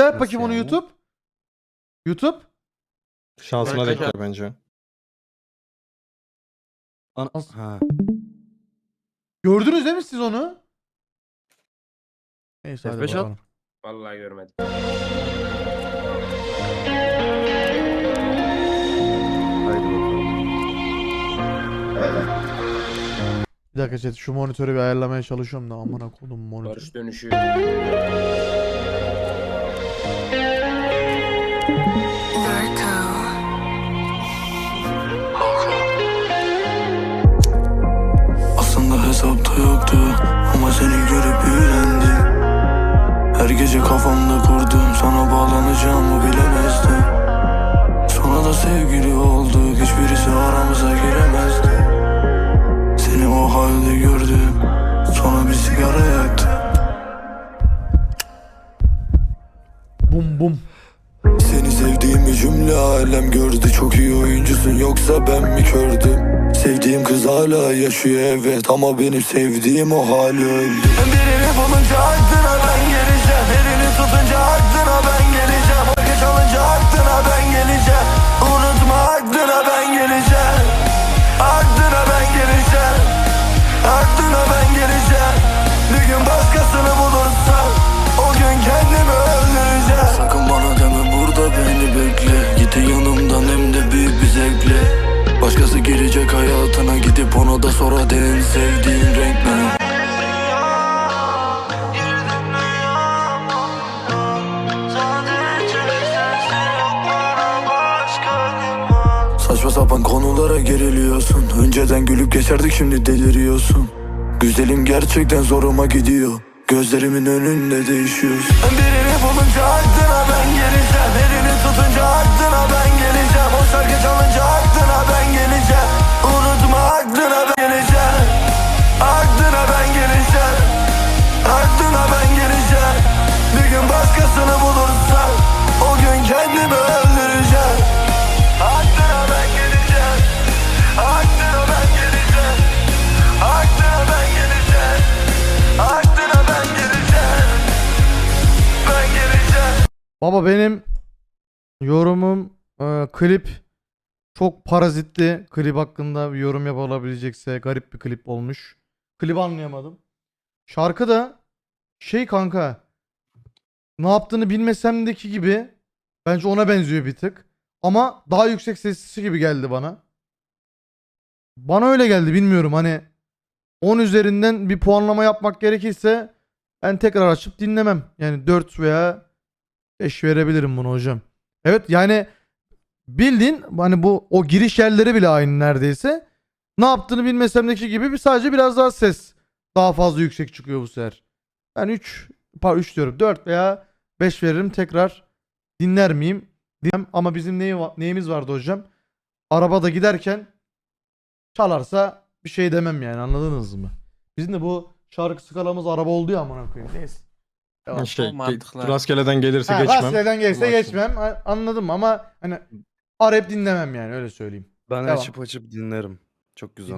daha yap Nasıl bakayım onu yani? YouTube. YouTube. Şansına denk gel bence. Ana- As- ha. Gördünüz değil mi siz onu? Neyse hadi F5 at. bakalım. Vallahi görmedim. Bir dakika chat şu monitörü bir ayarlamaya çalışıyorum da amına kodum monitör. Barış dönüşü. Aslında hesapta yoktu ama seni görüp büyülendim Her gece kafamda kurdum sana bağlanacağımı bilemezdim Seni sevdiğimi cümle alem gördü. Çok iyi oyuncusun yoksa ben mi kördüm? Sevdiğim kız hala yaşıyor evet. Ama benim sevdiğim o hali öldü. Birini bulunca aklına ben geleceğim. Elini tutunca Ona da sonra en sevdiğin renk ne? Saçma sapan konulara geriliyorsun. Önceden gülüp geçerdik şimdi deliriyorsun. Güzelim gerçekten zoruma gidiyor. Gözlerimin önünde değişiyorsun. Birini bulunca aklına ben geleceğim. Elini tutunca aklına başkasını bulursam O gün kendimi öldüreceğim Aklına ben geleceğim Aklına ben geleceğim Aklına ben geleceğim Aklına ben geleceğim Ben geleceğim Baba benim yorumum e, klip çok parazitli. Klip hakkında bir yorum yapılabilecekse garip bir klip olmuş. Klibi anlayamadım. Şarkı da şey kanka ne yaptığını bilmesemdeki gibi bence ona benziyor bir tık. Ama daha yüksek sesli gibi geldi bana. Bana öyle geldi bilmiyorum hani 10 üzerinden bir puanlama yapmak gerekirse ben tekrar açıp dinlemem. Yani 4 veya 5 verebilirim bunu hocam. Evet yani bildiğin hani bu o giriş yerleri bile aynı neredeyse. Ne yaptığını bilmesemdeki gibi bir sadece biraz daha ses daha fazla yüksek çıkıyor bu sefer. Ben 3 pardon 3 diyorum 4 veya 5 veririm tekrar dinler miyim? Dinlemem ama bizim neyi, neyimiz vardı hocam? Arabada giderken çalarsa bir şey demem yani anladınız mı? Bizim de bu şarkı skalamız araba oldu ya amına koyayım. Neyse. Devam. Şey, mantıklı. rastgeleden gelirse Ha, geçmem. Rastgelen gelirse Ulaştım. geçmem. Anladım ama hani arayıp dinlemem yani öyle söyleyeyim. Ben Devam. açıp açıp dinlerim. Çok güzel.